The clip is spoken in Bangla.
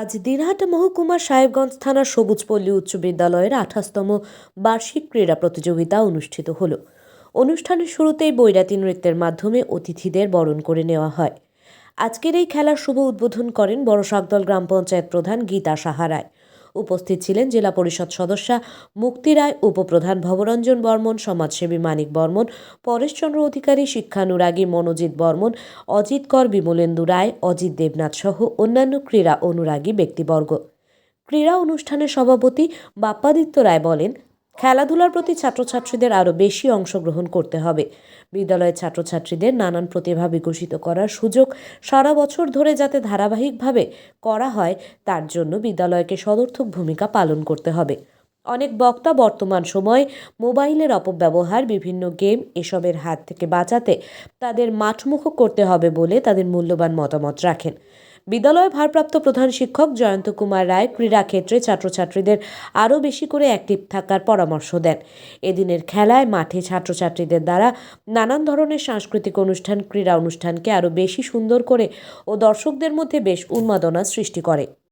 আজ দিনহাট মহকুমা সাহেবগঞ্জ থানার সবুজপল্লী উচ্চ বিদ্যালয়ের আঠাশতম বার্ষিক ক্রীড়া প্রতিযোগিতা অনুষ্ঠিত হলো। অনুষ্ঠানের শুরুতেই বৈরাতি নৃত্যের মাধ্যমে অতিথিদের বরণ করে নেওয়া হয়। আজকের এই খেলার শুভ উদ্বোধন করেন বড় শাকদল গ্রাম পঞ্চায়েত প্রধান গীতা সাহা রায় উপস্থিত ছিলেন জেলা পরিষদ সদস্যা মুক্তি রায়, উপপ্রধান ভবরঞ্জন বর্মন, সমাজসেবী মানিক বর্মন পরেশচন্দ্র অধিকারী, শিক্ষানুরাগী মনোজিৎ বর্মন, অজিত কর, বিমলেন্দু রায়, অজিত দেবনাথ সহ অন্যান্য ক্রীড়া অনুরাগী ব্যক্তিবর্গ। ক্রীড়া অনুষ্ঠানের সভাপতি বাপ্পাদিত্য রায় বলেন খেলাধুলার প্রতি ছাত্রছাত্রীদের আরও বেশি অংশগ্রহণ করতে হবে। বিদ্যালয়ের ছাত্রছাত্রীদের নানান প্রতিভা বিকশিত করার সুযোগ সারা বছর ধরে যাতে ধারাবাহিকভাবে করা হয়, তার জন্য বিদ্যালয়কে সদর্থক ভূমিকা পালন করতে হবে। অনেক বক্তা বর্তমান সময়ে মোবাইলের অপব্যবহার, বিভিন্ন গেম এসবের হাত থেকে বাঁচাতে তাদের মাঠমুখ করতে হবে বলে তাদের মূল্যবান মতামত রাখেন। বিদ্যালয়ের ভারপ্রাপ্ত প্রধান শিক্ষক জয়ন্ত কুমার রায় ক্রীড়া ক্ষেত্রে ছাত্রছাত্রীদের আরও বেশি করে অ্যাক্টিভ থাকার পরামর্শ দেন। এদিনের খেলায় মাঠে ছাত্রছাত্রীদের দ্বারা নানান ধরনের সাংস্কৃতিক অনুষ্ঠান, ক্রীড়া অনুষ্ঠানকে আরও বেশি সুন্দর করে ও দর্শকদের মধ্যে বেশ উন্মাদনা সৃষ্টি করে।